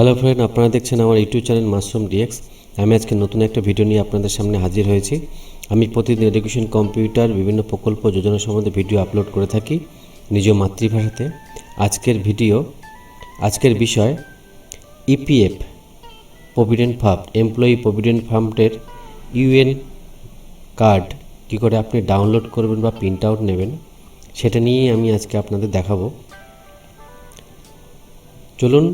Hello friend আপনারা দেখছেন আমার ইউটিউব চ্যানেল মাশরুম ডিএক্স আমি আজকে নতুন একটা ভিডিও নিয়ে আপনাদের সামনে হাজির হয়েছি। আমি প্রতিদিন এডুকেশন কম্পিউটার বিভিন্ন প্রকল্প, যোজনা সম্বন্ধে ভিডিও আপলোড করে থাকি নিজ মাতৃভাষাতে। আজকের ভিডিও আজকের বিষয় EPF provident fund employee provident ফান্ডের ইউএন কার্ড কী করে আপনি ডাউনলোড করবেন বা প্রিন্ট আউট নেবেন, সেটা নিয়েই আমি আজকে আপনাদের দেখাবো। চলুন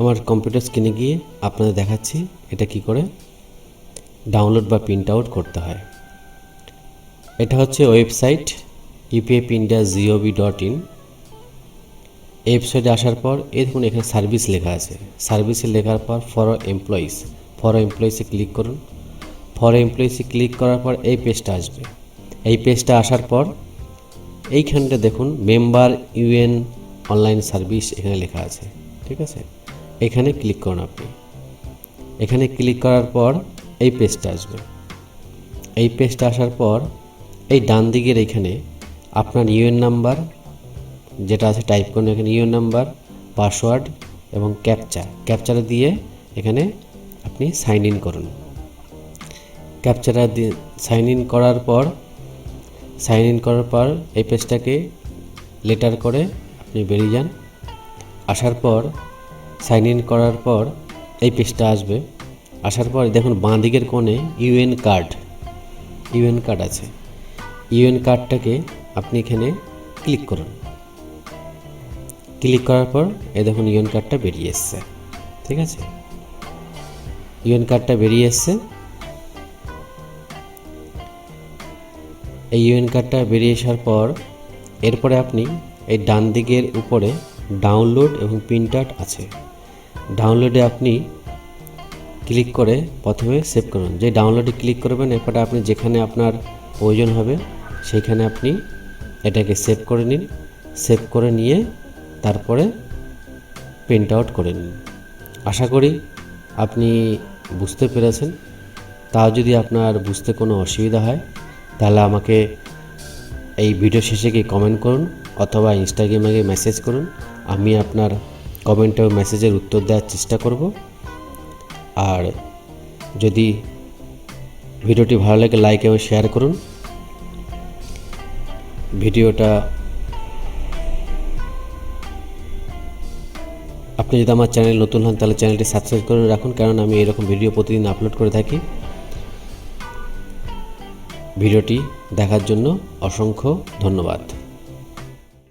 আমার কম্পিউটার স্ক্রিনে গিয়ে আপনাদের দেখাচ্ছি এটা কি করে? ডাউনলোড বা প্রিন্ট আউট করতে হয়। এটা হচ্ছে website EPF India G O V dot in ওয়েবসাইটে আসার পর, এই দেখুন এখানে সার্ভিস লেখা আছে। সার্ভিসে লেখার পর ফর এমপ্লয়িজ ফর এমপ্লয়িসে ক্লিক করুন। ফর এমপ্লয়িসে ক্লিক করার পর এই পেজটা আসবে। এই পেজটা আসার পর, এইখানটা দেখুন মেম্বার ইউএন অনলাইন সার্ভিস এখানে লেখা আছে। ঠিক আছে? এখানে ক্লিক করুন আপনি। এখানে ক্লিক করার পর এই পেজটা আসবে। এই পেজটা আসার পর এই ডান দিকের এখানে আপনার ইউএন নাম্বার যেটা আছে টাইপ করুন এখানে ইউএন নাম্বার, পাসওয়ার্ড এবং ক্যাপচা ক্যাপচাটা দিয়ে এখানে আপনি সাইন ইন করুন। ক্যাপচাটা দিয়ে সাইন ইন করার পর, সাইন ইন করার পর এই পেজটাকে লেটার করে আপনি বেরিয়ে যান। আসার পর সাইন ইন করার পর এই পেজটা আসবে। আসার পর দেখুন বাঁ দিকের কোণে ইউএন কার্ড ইউএন কার্ড আছে। ইউএন কার্ডটাকে আপনি এখানে ক্লিক করুন। ক্লিক করার পর এই দেখুন ইউএন কার্ডটা বেরিয়ে এসছে। ঠিক আছে? ইউএন কার্ডটা বেরিয়ে এসছে। এই ইউএন কার্ডটা বেরিয়ে আসার পর এরপরে আপনি এই ডান দিকের উপরে ডাউনলোড এবং প্রিন্ট আউট আছে। ডাউনলোডে আপনি ক্লিক করে প্রথমে সেভ করুন। যে ডাউনলোডে ক্লিক করবেন, এরপরে আপনি যেখানে আপনার প্রয়োজন হবে সেইখানে আপনি এটাকে সেভ করে নিন। সেভ করে নিয়ে তারপরে প্রিন্ট আউট করে নিন। আশা করি আপনি বুঝতে পেরেছেন। তাও যদি আপনার বুঝতে কোনো অসুবিধা হয়, তাহলে আমাকে এই ভিডিও শেষে গিয়ে কমেন্ট করুন, অথবা ইনস্টাগ্রামে গিয়ে মেসেজ করুন। আমি আপনার কমেন্ট ও মেসেজের উত্তর দেওয়ার চেষ্টা করব। আর যদি ভিডিওটি ভালো লাগে লাইক এবং শেয়ার করুন। ভিডিওটা আপনি যদি আমার চ্যানেল নতুন হন, তাহলে চ্যানেলটি সাবস্ক্রাইব করে রাখুন, কারণ আমি এরকম ভিডিও প্রতিদিন আপলোড করে থাকি। ভিডিওটি দেখার জন্য অসংখ্য ধন্যবাদ।